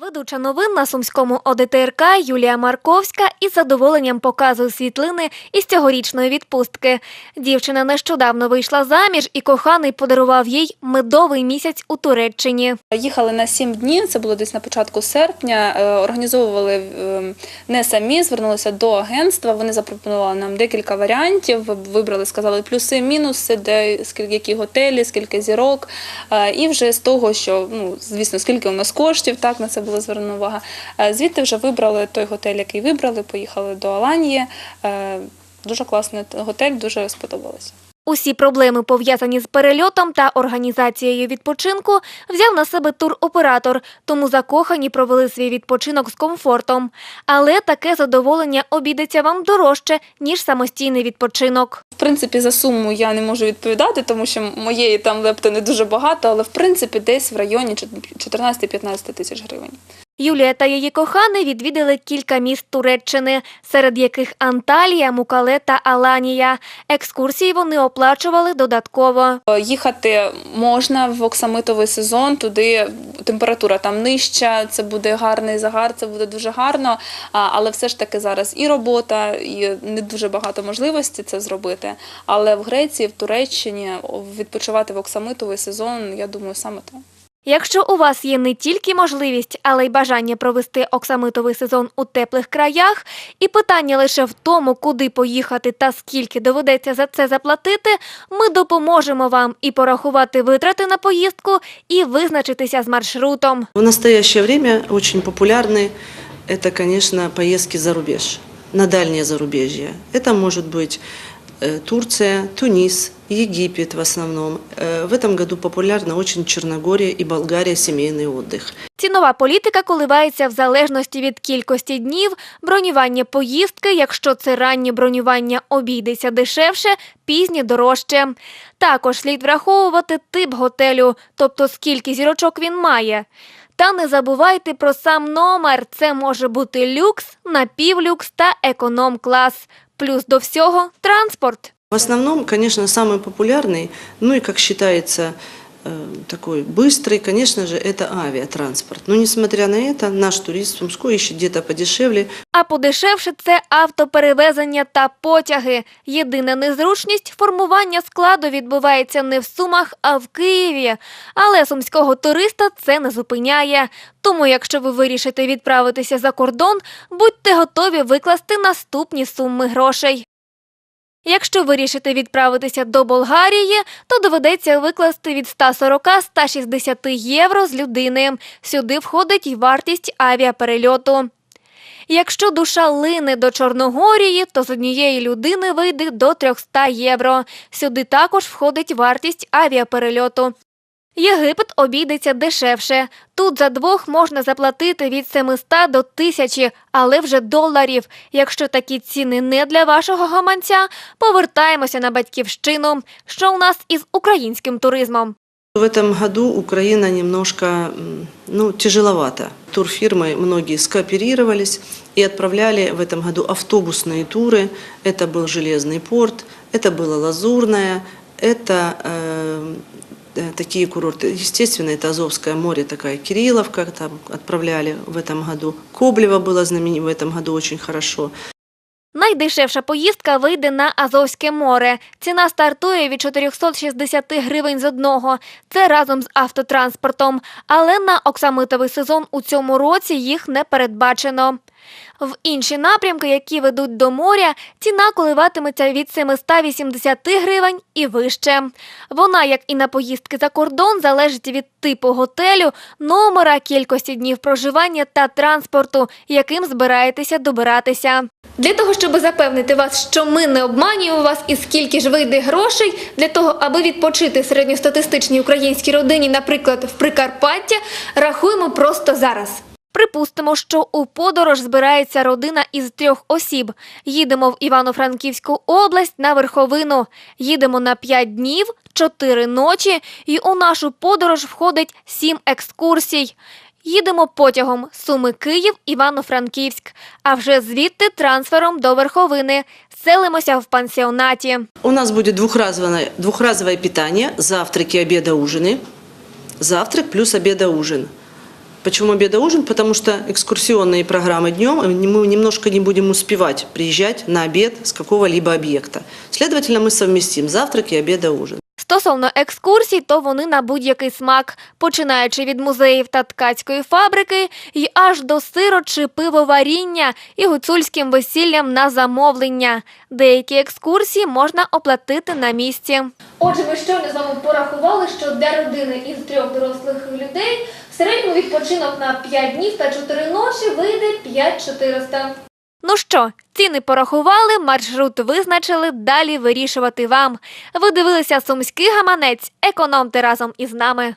Ведуча новин на сумському ОДТРК Юлія Марковська із задоволенням показує світлини із цьогорічної відпустки. Дівчина нещодавно вийшла заміж, і коханий подарував їй медовий місяць у Туреччині. Їхали на сім днів, це було десь на початку серпня. е, Організовували е, не самі, звернулися до агентства. Вони запропонували нам декілька варіантів. Вибрали, сказали плюси, мінуси, де скільки які готелі, скільки зірок. Е, І вже з того, що ну звісно, скільки у нас коштів, так на це було звернена увага. Е, Звідти вже вибрали той готель, який вибрали. Поїхали до Аланії. Е, Дуже класний готель, дуже сподобалося. Усі проблеми, пов'язані з перельотом та організацією відпочинку, взяв на себе туроператор, тому закохані провели свій відпочинок з комфортом. Але таке задоволення обійдеться вам дорожче, ніж самостійний відпочинок. Принципі, за суму я не можу відповідати, тому що моєї там лепти не дуже багато, але в принципі десь в районі 14-15 тисяч гривень. Юлія та її коханий відвідали кілька міст Туреччини, серед яких Анталія, Мукале та Аланія. Екскурсії вони оплачували додатково. Їхати можна в оксамитовий сезон, туди температура там нижча, це буде гарний загар, це буде дуже гарно. Але все ж таки зараз і робота, і не дуже багато можливостей це зробити. Але в Греції, в Туреччині відпочивати в оксамитовий сезон, я думаю, саме так. Якщо у вас є не тільки можливість, але й бажання провести оксамитовий сезон у теплих краях, і питання лише в тому, куди поїхати та скільки доведеться за це заплатити, ми допоможемо вам і порахувати витрати на поїздку, і визначитися з маршрутом. В настоящее время очень популярны это, конечно, поездки за рубеж, на дальнее зарубежье. Это может быть э, Турция, Тунис, Египет в основном. Э, В этом году популярна очень Черногория и Болгария семейный отдых. Цінова політика коливається в залежності від кількості днів, бронювання поїздки, якщо це раннє бронювання обійдеться дешевше, пізнє дорожче. Також слід враховувати тип готелю, тобто скільки зірочок він має. Та не забувайте про сам номер. Це може бути люкс, напівлюкс та економ-клас. Плюс до всього транспорт. В основном, конечно, самый популярный, ну и, как считается, э, такой быстрый, конечно же, это авиатранспорт. Но несмотря на это, наш турист Сумской ищет где-то подешевле, А подешевше це автоперевезення та потяги. Єдина незручність формування складу відбувається не в Сумах, а в Києві. Але сумського туриста це не зупиняє. Тому, якщо ви вирішите відправитися за кордон, будьте готові викласти наступні суми грошей. Якщо вирішите відправитися до Болгарії, то доведеться викласти від 140-160 євро з людини. Сюди входить й вартість авіаперельоту. Якщо душа лине до Чорногорії, то з однієї людини вийде до 300 євро. Сюди також входить вартість авіаперельоту. Єгипет обійдеться дешевше. Тут за двох можна заплатити від 700 до 1000, але вже доларів. Якщо такі ціни не для вашого гаманця, повертаємося на батьківщину. Що у нас із українським туризмом? В этом году Украина немножко м, ну, тяжеловато. Турфирмы многие скооперировались и отправляли в этом году автобусные туры. Это был Железный порт, это было Лазурное, это э, э, такие курорты. Естественно, это Азовское море, такая Кирилловка, там отправляли в этом году. Коблево было знаменито в этом году очень хорошо. Найдешевша поїздка вийде на Азовське море. Ціна стартує від 460 гривень з одного. Це разом з автотранспортом. Але на оксамитовий сезон у цьому році їх не передбачено. В інші напрямки, які ведуть до моря, ціна коливатиметься від 780 гривень і вище. Вона, як і на поїздки за кордон, залежить від типу готелю, номера, кількості днів проживання та транспорту, яким збираєтеся добиратися. Для того, щоб запевнити вас, що ми не обманюємо вас і скільки ж вийде грошей, для того, аби відпочити середньостатистичній українській родині, наприклад, в Прикарпаття, рахуємо просто зараз. Припустимо, що у подорож збирається родина із трьох осіб. Їдемо в Івано-Франківську область на верховину. Їдемо на 5 днів, 4 ночі, і у нашу подорож входить 7 екскурсій. Їдемо потягом Суми Київ, Івано-Франківськ, а вже звідти трансфером до верховини. Селимося в пансіонаті. У нас будет двухразовое, двухразовое питание, завтраки, обеды, ужины. Завтрак плюс обеда, ужин. Почему обед и ужин? Потому что экскурсионные программы днем мы немножко не будем успевать приезжать на обед с какого-либо объекта. Следовательно, мы совместим завтрак и обед и ужин. Стосовно екскурсій, то вони на будь-який смак, починаючи від музеїв та ткацької фабрики і аж до сиро чи пивоваріння і гуцульським весіллям на замовлення. Деякі екскурсії можна оплатити на місці. Отже, ми щойно з вами порахували, що для родини із трьох дорослих людей в середньому відпочинок на 5 днів та 4 ночі вийде 5400. Ну що, ціни порахували, маршрут визначили, далі вирішувати вам. Ви дивилися сумський гаманець. Економте разом із нами.